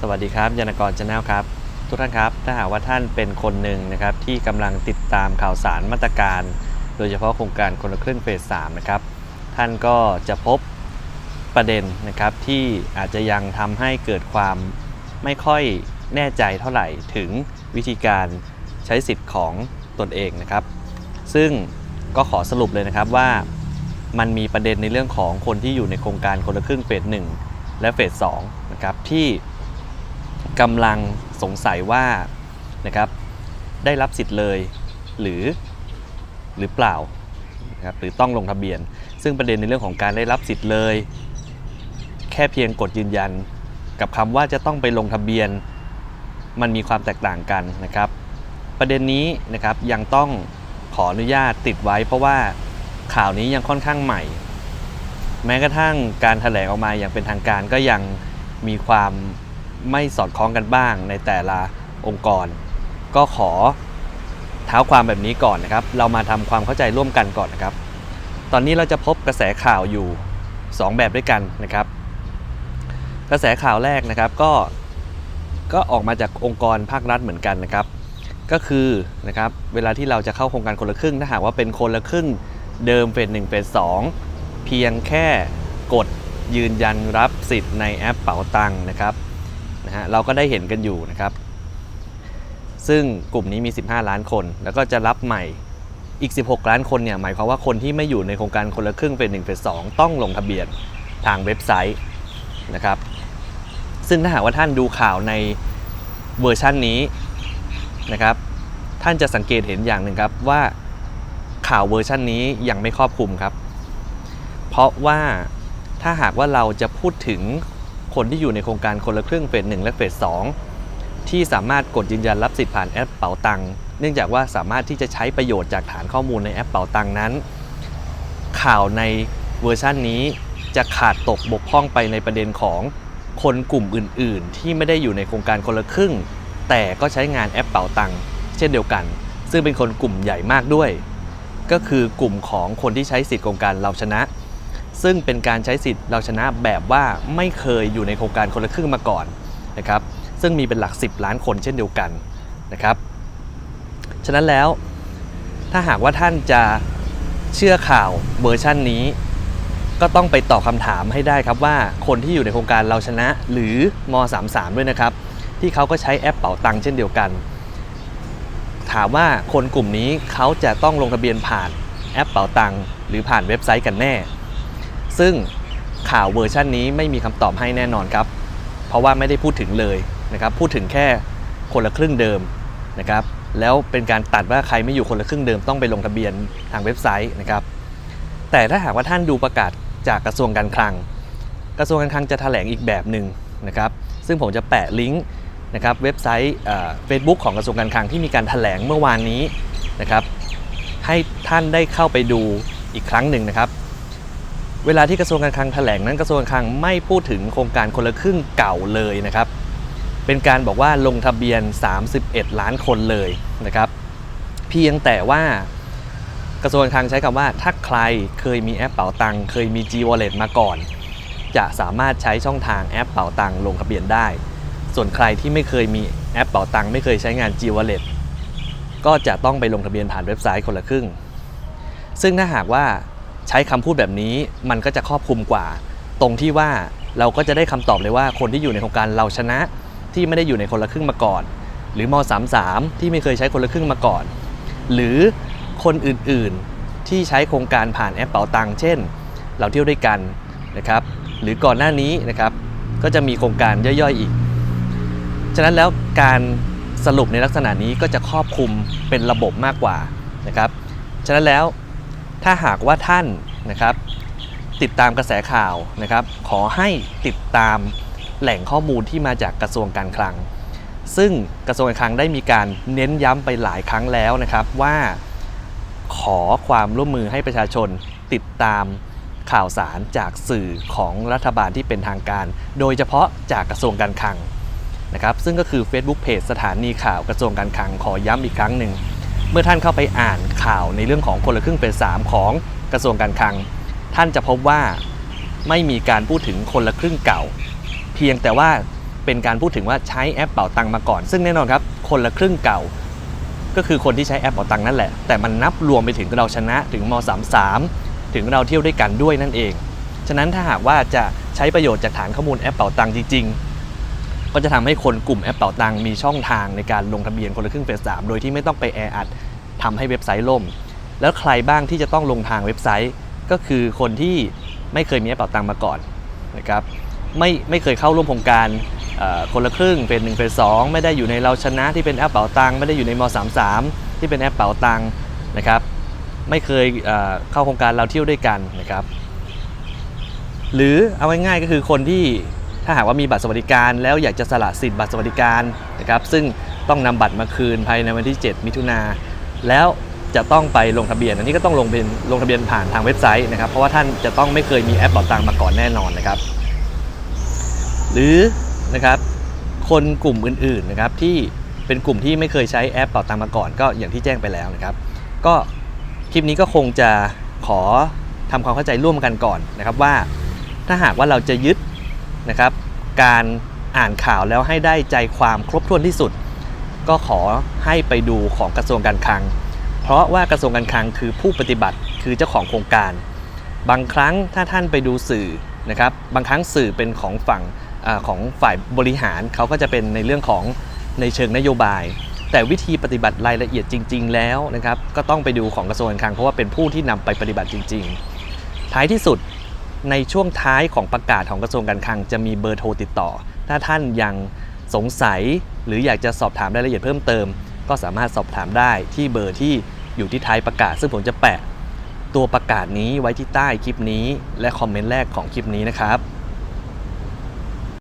สวัสดีครับยานกรชาแนลครับ ทุกท่านครับ ถ้าหากว่าท่านเป็นคนหนึ่งนะครับที่กำลังติดตามข่าวสารมาตรการ โดยเฉพาะโครงการคนละครึ่งเฟส 3 นะครับ ท่านก็จะพบประเด็นนะครับที่อาจจะยังทำให้เกิดความไม่ค่อยแน่ใจเท่าไหร่ถึงวิธีการใช้สิทธิ์ของตนเองนะครับ ซึ่งก็ขอสรุปเลยนะครับว่ามันมีประเด็นในเรื่องของคนที่อยู่ในโครงการคนละครึ่งเฟส 1 และเฟส 2 นะครับที่ กำลังสงสัยว่านะครับได้รับสิทธิ์เลยหรือหรือเปล่านะครับหรือต้องลงทะเบียน ซึ่งประเด็นในเรื่องของการได้รับสิทธิ์เลย แค่เพียงกดยืนยัน กับคำว่าจะต้องไปลงทะเบียน มันมีความแตกต่างกันนะครับ ประเด็นนี้นะครับยังต้องขออนุญาตติดไว้ เพราะว่าข่าวนี้ยังค่อนข้างใหม่ แม้กระทั่งการถแถลงออกมาอย่างเป็นทางการก็ยังมีความ ไม่สอดคล้องกันบ้างในแต่ละองค์กร ก็ขอเท้าความแบบนี้ก่อนนะครับ เรามาทำความเข้าใจร่วมกันก่อนนะครับ ตอนนี้เราจะพบกระแสข่าวอยู่ 2 แบบด้วยกันนะครับ กระแสข่าวแรกนะครับก็ก็ออกมาจากองค์กรภาครัฐเหมือนกันนะครับ ก็คือนะครับเวลาที่เราจะเข้าโครงการคนละครึ่งถ้าหากว่าเป็นคนละครึ่งเดิมเฟสหนึ่งเฟสสองเพียงแค่กดยืนยันรับสิทธิ์ในแอปเป๋าตังค์นะครับ นะฮะเราก็ได้เห็นกันอยู่นะครับ ซึ่งกลุ่มนี้มี 15 ล้านคน แล้วก็จะรับใหม่อีก 16 ล้านคนเนี่ยหมายความว่าคนที่ไม่อยู่ในโครงการคนละครึ่งเฟสหนึ่งเฟสสองต้องลงทะเบียนทางเว็บไซต์นะครับ ซึ่งถ้าหากว่าท่านดูข่าวในเวอร์ชันนี้นะครับ ท่านจะสังเกตเห็นอย่างหนึ่งครับว่าข่าวเวอร์ชันนี้ยังไม่ครอบคลุมครับ เพราะว่าถ้าหากว่าเราจะพูดถึง คนที่อยู่ในโครงการคนละครึ่งเฟสหนึ่งและเฟสสองที่สามารถกดยืนยันรับสิทธิ์ผ่านแอปเป๋าตังค์เนื่องจากว่าสามารถที่จะใช้ประโยชน์จากฐานข้อมูลในแอปเป๋าตังค์นั้น ข่าวในเวอร์ชันนี้จะขาดตกบกพร่องไปในประเด็นของคนกลุ่มอื่น ๆ ที่ไม่ได้อยู่ในโครงการคนละครึ่ง แต่ก็ใช้งานแอปเป๋าตังค์เช่นเดียวกัน ซึ่งเป็นคนกลุ่มใหญ่มากด้วย ก็คือกลุ่มของคนที่ใช้สิทธิ์โครงการเราชนะ ซึ่งเป็นการใช้สิทธิ์เราชนะแบบว่าไม่เคยอยู่ในโครงการคนละครึ่งมาก่อนนะครับซึ่งมีเป็นหลัก 10 ล้านคนเช่นเดียวกันนะครับฉะนั้นแล้วถ้าหากว่าท่านจะเชื่อข่าวเวอร์ชั่นนี้ ก็ต้องไปตอบคำถามให้ได้ครับว่าคนที่อยู่ในโครงการเราชนะหรือม 33 ด้วยนะครับ ที่เขาก็ใช้แอปเป๋าตังค์เช่นเดียวกัน ถามว่าคนกลุ่มนี้เขาจะต้องลงทะเบียนผ่านแอปเป๋าตังค์หรือผ่านเว็บไซต์กันแน่ ซึ่งข่าวเวอร์ชันนี้ไม่มีคำตอบให้แน่นอนครับ เพราะว่าไม่ได้พูดถึงเลยนะครับ พูดถึงแค่คนละครึ่งเดิมนะครับ แล้วเป็นการตัดว่าใครไม่อยู่คนละครึ่งเดิมต้องไปลงทะเบียนทางเว็บไซต์นะครับ แต่ถ้าหากว่าท่านดูประกาศจากกระทรวงการคลัง กระทรวงการคลังจะแถลงอีกแบบหนึ่งนะครับ ซึ่งผมจะแปะลิงก์นะครับเว็บไซต์เฟซบุ๊กของกระทรวงการคลังที่มีการแถลงเมื่อวานนี้นะครับ ให้ท่านได้เข้าไปดูอีกครั้งหนึ่งนะครับ เวลาที่กระทรวงการคลังแถลงนั้นกระทรวงการคลังไม่พูดถึงโครงการคนละครึ่งเก่าเลยนะครับ เป็นการบอกว่าลงทะเบียน 31 ล้านคนเลยนะครับ เพียงแต่ว่ากระทรวงการคลังใช้คำว่าถ้าใครเคยมีแอปเป๋าตังค์เคยมี G Wallet มาก่อน จะสามารถใช้ช่องทางแอปเป๋าตังค์ลงทะเบียนได้ ส่วนใครที่ไม่เคยมีแอปเป๋าตังค์ไม่เคยใช้งาน G Wallet ก็จะต้องไปลงทะเบียนผ่านเว็บไซต์คนละครึ่ง ซึ่งถ้าหากว่า ใช้คำพูดแบบนี้มันก็จะครอบคลุมกว่า ตรงที่ว่าเราก็จะได้คำตอบเลยว่าคนที่อยู่ในโครงการเราชนะที่ไม่ได้อยู่ในคนละครึ่งมาก่อน หรือม33ที่ไม่เคยใช้คนละครึ่งมาก่อน หรือคนอื่นๆที่ใช้โครงการผ่านแอปเป๋าตังค์เช่น เราเที่ยวด้วยกันนะครับ หรือก่อนหน้านี้นะครับ ก็จะมีโครงการย่อยๆอีก ฉะนั้นแล้วการสรุปในลักษณะนี้ก็จะครอบคลุมเป็นระบบมากกว่านะครับ ฉะนั้นแล้ว ถ้าหากว่าท่านนะครับติดตามกระแสข่าวนะครับ ขอให้ติดตามแหล่งข้อมูลที่มาจากกระทรวงการคลัง ซึ่งกระทรวงการคลังได้มีการเน้นย้ำไปหลายครั้งแล้วนะครับว่าขอความร่วมมือให้ประชาชนติดตามข่าวสารจากสื่อของรัฐบาลที่เป็นทางการ โดยเฉพาะจากกระทรวงการคลังนะครับ ซึ่งก็คือ Facebook Page สถานีข่าวกระทรวงการคลังขอย้ำอีกครั้งหนึ่ง เมื่อท่านเข้าไปอ่านข่าวในเรื่องของคนละครึ่งเป็น3ของกระทรวงการคลัง ท่านจะพบว่าไม่มีการพูดถึงคนละครึ่งเก่า เพียงแต่ว่าเป็นการพูดถึงว่าใช้แอปเป๋าตังมาก่อน ซึ่งแน่นอนครับคนละครึ่งเก่า ก็คือคนที่ใช้แอปเป๋าตังนั่นแหละ แต่มันนับรวมไปถึงเราชนะถึงม 33 ถึงเราเที่ยวด้วยกันด้วยนั่นเอง ฉะนั้นถ้าหากว่าจะใช้ประโยชน์จากฐานข้อมูลแอปเป๋าตังจริงๆ ก็จะทำให้คนกลุ่มแอปเป๋าตังมีช่องทางในการลงทะเบียนคนละครึ่งเฟสสามโดยที่ไม่ต้องไปแออัดทำให้เว็บไซต์ล่ม แล้วใครบ้างที่จะต้องลงทางเว็บไซต์ ก็คือคนที่ไม่เคยมีแอปเป๋าตังมาก่อนนะครับไม่ไม่เคยเข้าร่วมโครงการคนละครึ่งเป็น1เป็น2ไม่ได้อยู่ในเราชนะที่เป็นแอปเป๋าตังไม่ได้อยู่ในม33ที่เป็นแอปเป๋าตังนะครับไม่เคยเอ่อเข้าโครงการเราเที่ยวด้วยกันนะครับ หรือเอาง่ายๆก็คือคนที่ ถ้าหากว่ามีบัตรสวัสดิการ แล้วอยากจะสละสิทธิ์บัตรสวัสดิการนะครับซึ่งต้องนำบัตรมาคืนภายในวันที่ 7 มิถุนาแล้วจะต้องไปลงทะเบียน อันนี้ก็ต้องลงเป็นลงทะเบียนผ่านทางเว็บไซต์นะครับ เพราะว่าท่านจะต้องไม่เคยมีแอปเป๋าตังมาก่อนแน่นอนนะครับ หรือนะครับคนกลุ่มอื่นๆนะครับที่เป็นกลุ่มที่ไม่เคยใช้แอปเป๋าตังมาก่อนก็อย่างที่แจ้งไปแล้วนะครับ ก็คลิปนี้ก็คงจะขอทำความเข้าใจร่วมกันก่อนนะครับว่า ถ้าหากว่าเราจะยึด นะครับ การอ่านข่าวแล้วให้ได้ใจความครบถ้วนที่สุด ก็ขอให้ไปดูของกระทรวงการคลัง เพราะว่ากระทรวงการคลังคือผู้ปฏิบัติคือเจ้าของโครงการ บางครั้งถ้าท่านไปดูสื่อนะครับบางครั้งสื่อเป็นของฝั่งอของฝ่ายบริหารเขาก็จะเป็นในเรื่องของในเชิงนโยบาย แต่วิธีปฏิบัติรายละเอียดจริง ๆ แล้วนะครับก็ต้องไปดูของกระทรวงการคลังเพราะว่าเป็นผู้ที่นำไปปฏิบัติจริง ๆ ท้ายที่สุด ในช่วงท้ายของประกาศของกระทรวงการคลังจะมีเบอร์โทรติดต่อ ถ้าท่านยังสงสัยหรืออยากจะสอบถามรายละเอียดเพิ่มเติม ก็สามารถสอบถามได้ที่เบอร์ที่อยู่ที่ท้ายประกาศ ซึ่งผมจะแปะตัวประกาศนี้ไว้ที่ใต้คลิปนี้ และคอมเมนต์แรกของคลิปนี้นะครับ